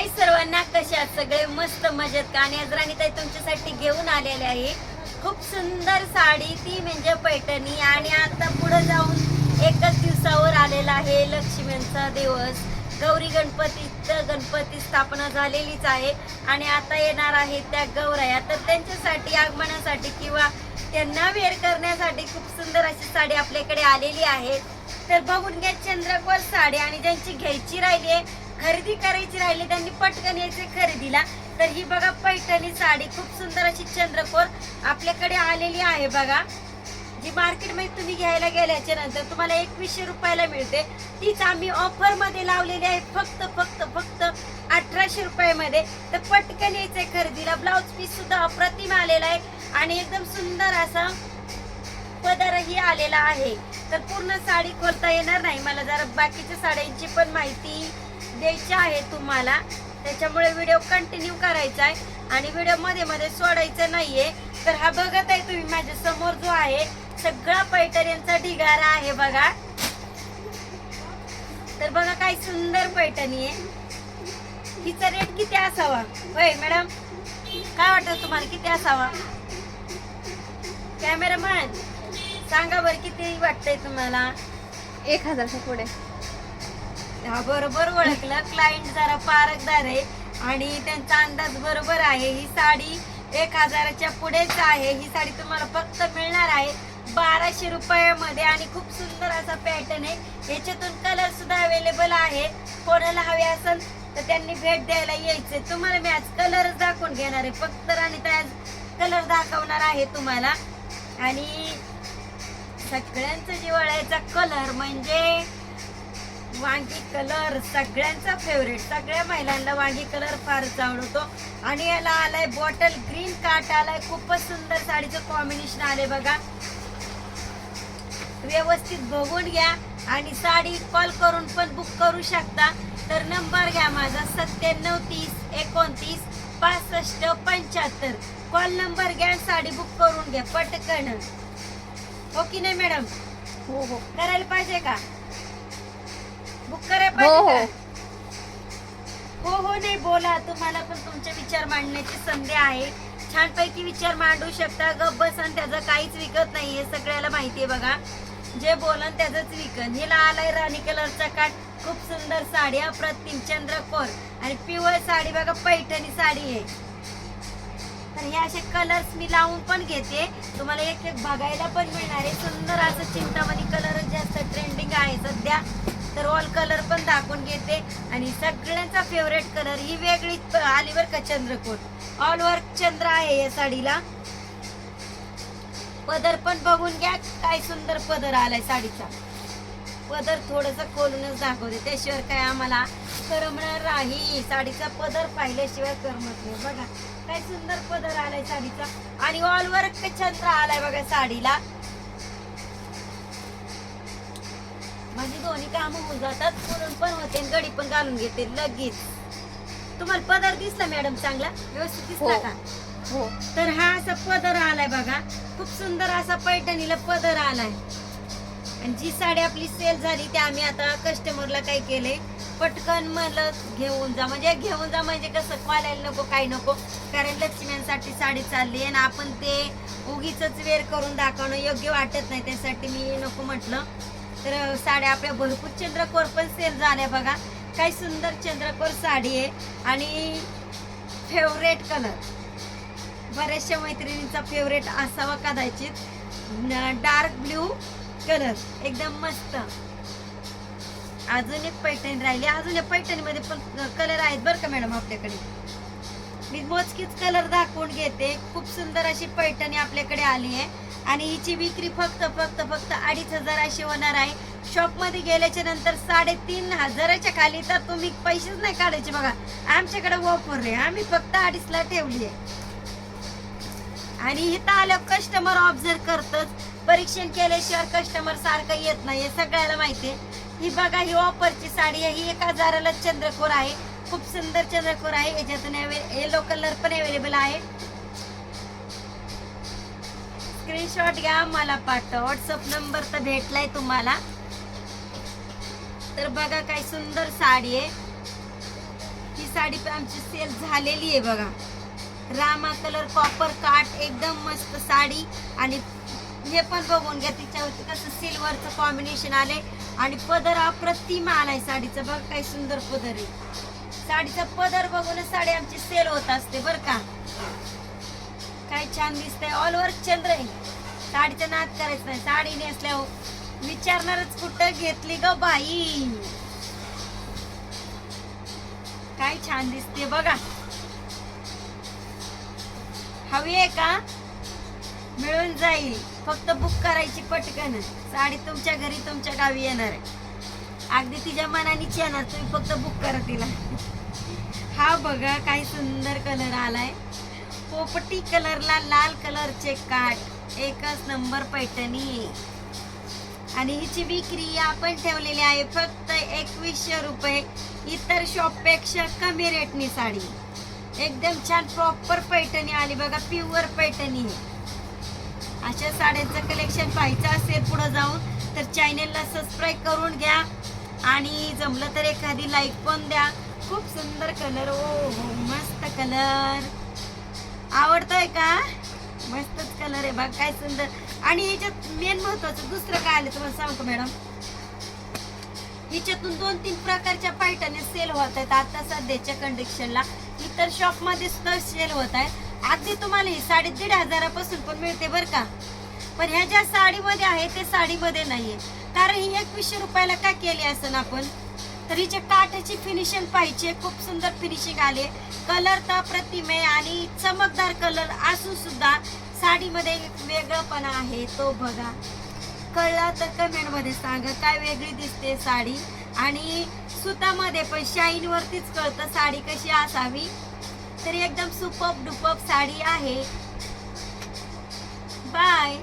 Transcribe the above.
हाय सर्वांना कशा सगळे मस्त मजेत का? आणि आज राणीताई तुमच्यासाठी घेऊन आलेले आहे. खूप सुंदर साडी ती म्हणजे पैठणी. आणि आता पुढे जाऊन एकच दिवसावर आलेला आहे लक्ष्मींचा दिवस. गौरी गणपती गणपती स्थापना झालेलीच आहे. आणि आता येणार आहे त्या गौराया तर त्यांच्यासाठी आगमनासाठी किंवा त्यांना वेअर करण्यासाठी खूप सुंदर अशी साडी आपल्याकडे आलेली आहे. तर बघून घ्या चंद्रकोर साडी. आणि ज्यांची घ्यायची राहिली आहे खरेदी करायची राहिली त्यांनी पटकन यायचे खरेदीला. तर ही बघा पैठणी साडी खूप सुंदर अशी चंद्रकोर आपल्याकडे आलेली आहे बघा. जी मार्केटमध्ये तुम्ही घ्यायला गेल्याच्यानंतर तुम्हाला एकवीसशे रुपयाला मिळते. तीच आम्ही ऑफरमध्ये लावलेली आहे फक्त फक्त फक्त अठराशे रुपयामध्ये. तर पटकन यायचंय खरेदीला. ब्लाऊज पीस सुद्धा अप्रतिम आलेला आहे आणि एकदम सुंदर असा पदरही आलेला आहे. तर पूर्ण साडी खोलता येणार नाही. मला जरा बाकीच्या साड्यांची पण माहिती द्यायची आहे तुम्हाला. त्याच्यामुळे व्हिडिओ कंटिन्यू करायचा आहे. आणि व्हिडिओमध्ये मध्ये सोडायचं नाहीये. तर हा बघत आहे तुम्ही माझ्यासमोर जो आहे सगळा पैठण्यांचा ढिगारा आहे बघा. तर बघा काय सुंदर पैठणी आहे. हिचा रेट किती असावा? होय मॅडम काय वाटतं तुम्हाला किती असावा? कॅमेरामॅन सांगा बरं किती वाटतंय तुम्हाला? एक हजारच्या पुढे. हा बरोबर ओळखलं. क्लायंट जरा पारकदार आहे आणि त्यांचा अंदाज बरोबर आहे. ही साडी एक हजाराच्या पुढेच आहे. ही साडी तुम्हाला फक्त मिळणार आहे बाराशे रुपयामध्ये आणि खूप सुंदर असा पॅटर्न आहे. याच्यातून कलर सुद्धा अवेलेबल आहे. कोणाला हवे असेल तर त्यांनी भेट द्यायला यायचे तुम्हाला मी आज कलरच दाखवून घेणार आहे. फक्त आणि त्या कलर दाखवणार आहे तुम्हाला. आणि सगळ्यांचं जिवाळ्याचा कलर म्हणजे वांगी कलर सगळ्यांचा फेवरेट सगळ्या महिलांना वांगी कलर फारच आवडतो. आणि याला आलाय बॉटल ग्रीन काट आलाय. खूपच सुंदर साडीचं कॉम्बिनेशन आले बघा. व्यवस्थित बघून घ्या आणि साडी कॉल करून पण बुक करू शकता. तर नंबर घ्या माझा सत्त्याण्णव तीस एकोणतीस पासष्ट पंच्याहत्तर. कॉल नंबर घ्या साडी बुक करून घ्या पटकन. हो की नाही मॅडम हो हो. करायला पाहिजे का? बुक करायला हो, पाहिजे का हो हो नाही बोला. तुम्हाला पण तुमचे विचार मांडण्याची संधी आहे. छानपैकी विचार मांडू शकता. गप बसन त्याचं काहीच विकत नाही हे सगळ्याला माहितीये बघा. जे बोलन त्याच विकन. हिला आलाय राणी कलरचा काट खूप सुंदर साडी अप्रतिम चंद्रकोर आणि पिवळ साडी बघा पैठणी साडी आहे. तर हे असे कलर्स मी लावून पण घेते. तुम्हाला एक एक बघायला पण मिळणार आहे. सुंदर असं चिंतामणी कलर जास्त ट्रेंडिंग आहे सध्या. तर ऑल कलर पण दाखवून घेते. आणि सगळ्यांचा फेवरेट कलर ही वेगळी आली बरं का चंद्रकोट. ऑल वर्क चंद्र आहे या साडीला. पदर पण बघून घ्या काय सुंदर पदर आलाय साडीचा. पदर थोडस खोलूनच दाखवते. त्याशिवाय काय आम्हाला करमणार नाही. साडीचा पदर पाहिल्याशिवाय करमत नाही. बघा काय सुंदर पदर आलाय साडीचा. आणि ऑल वर्क चंद्र आलाय बघा साडीला. माझी दोन्ही काम होऊन जातात. म्हणून पण होते गडी पण घालून घेते लगेच. तुम्हाला पदर दिसला मॅडम चांगला? व्यवस्थित दिसला हो. का? हो. तर हा असा पदर आलाय बघा. खूप सुंदर असा पैठणीला पदर आलाय. आणि जी साडी आपली सेल झाली ते आम्ही आता कस्टमरला काय केले पटकन म्हणलं घेऊन जा. म्हणजे घेऊन जा म्हणजे कसं? कॉलायला नको काही नको. कारण लक्ष्म्यांसाठी साडी चालली आहे आणि आपण ते उगीच वेअर करून दाखवणं योग्य वाटत नाही. त्यासाठी मी नको म्हटलं. तर साड्या आपल्या भरपूर चंद्रकोर पण सेल झाल्या बघा. काय सुंदर चंद्रकोर साडी आहे. आणि फेवरेट कलर बऱ्याचशा मैत्रिणींचा फेवरेट असावा कदाचित. डार्क ब्ल्यू कलर एकदम मस्त. अजून एक पैठणी राहिली. अजून या पैठणीमध्ये पण कलर आहेत बरं का मॅडम आपल्याकडे. मी मोजकीच कलर दाखवून घेते. खूप सुंदर अशी पैठणी आपल्याकडे आली आहे. आणि हिची विक्री फक्त फक्त फक्त अडीच हजार अशी होणार आहे. शॉपमध्ये गेल्याच्यानंतर साडेतीन हजाराच्या खाली तर तुम्ही पैसेच नाही काढायचे बघा. आमच्याकडे वापर रे आम्ही फक्त अडीचला ठेवली आहे. आणि इथं आलं कस्टमर ऑब्झर्व करतच. परीक्षण केल्याशिवाय कस्टमर सारखं येत नाही हे सगळ्याला माहिती आहे. ही बघा ही ऑफरची साडी आहे. ही एक हजाराला चंद्रकोर आहे. खूप सुंदर चंद्रकोर आहे. याच्यातून येलो कलर पण अवेलेबल आहे. स्क्रीनशॉट घ्या मला पाठवा. व्हॉट्सअप नंबर तर भेटलाय तुम्हाला. तर बघा काय सुंदर साडी आहे. ही साडी पण आमची सेल झालेली आहे बघा. रामा कलर कॉपर काट एकदम मस्त साडी. आणि हे पण बघून घ्या तिच्यावरती कसं सिल्वरचं कॉम्बिनेशन आले आणि पदर अप्रतिम आलाय साडीचं. बघ काय सुंदर पदर आहे. साडीचा पदर बघूनच साडी आमची सेल होत असते बर का? काय छान दिसतंय. ऑल ओव्हर चंद्र आहे. साडीचा नाद करायचं नाही. साडी नेसल्यावर विचारणारच कुठं घेतली ग बाई? काय छान दिसते बघा. हवी आहे का? मिळून जाईल. फक्त बुक करायची पटकन. साडी तुमच्या घरी तुमच्या गावी येणार आहे. अगदी तिच्या मनानेच येणार. तुम्ही फक्त बुक करा तिला. हा बघा काही सुंदर कलर आलाय. पोपटी कलरला लाल कलरचे काट एकच नंबर पैठणी. आणि हिची विक्री आपण ठेवलेली आहे फक्त एकवीसशे रुपये. इतर शॉपपेक्षा कमी रेटनी साडी. एकदम छान प्रॉपर पैठणी आली बघा प्युअर पैठणी आहे. अशा साड्यांचं कलेक्शन पाहायचं असेल पुढे जाऊन तर चॅनेलला सबस्क्राईब करून घ्या. आणि जमलं तर एखादी लाईक पण द्या. खूप सुंदर कलर ओ हो मस्त कलर आवडतोय का? मस्तच कलर आहे बघ काय सुंदर. आणि ह्याच्यात मेन महत्वाचं दुसरं काय आलं तुम्हाला सांगतो मॅडम हिच्यातून दोन तीन प्रकारच्या पायटाने सेल होत आहेत. आता सध्याच्या कंडिशनला इतर शॉपमध्ये सुद्धा सेल होत आहे. अगदी तुम्हाला ही साडे दीड हजारापासून पण मिळते बर का. पण ह्या ज्या साडीमध्ये आहे ते साडीमध्ये नाहीये. कारण ही एकवीसशे रुपयाला का केली असं आपण? तर हिचे काठाची फिनिशिंग पाहिजे. खूप सुंदर फिनिशिंग आले. कलर तर प्रतिमे आणि चमकदार कलर असून सुद्धा साडीमध्ये एक वेगळंपणा आहे. तो बघा. कळला तर कमेंटमध्ये सांगा काय वेगळी दिसते साडी. आणि सुतामध्ये पण शाईनवरतीच कळतं साडी कशी असावी. तर एकदम सुपप डुपप साडी आहे. बाय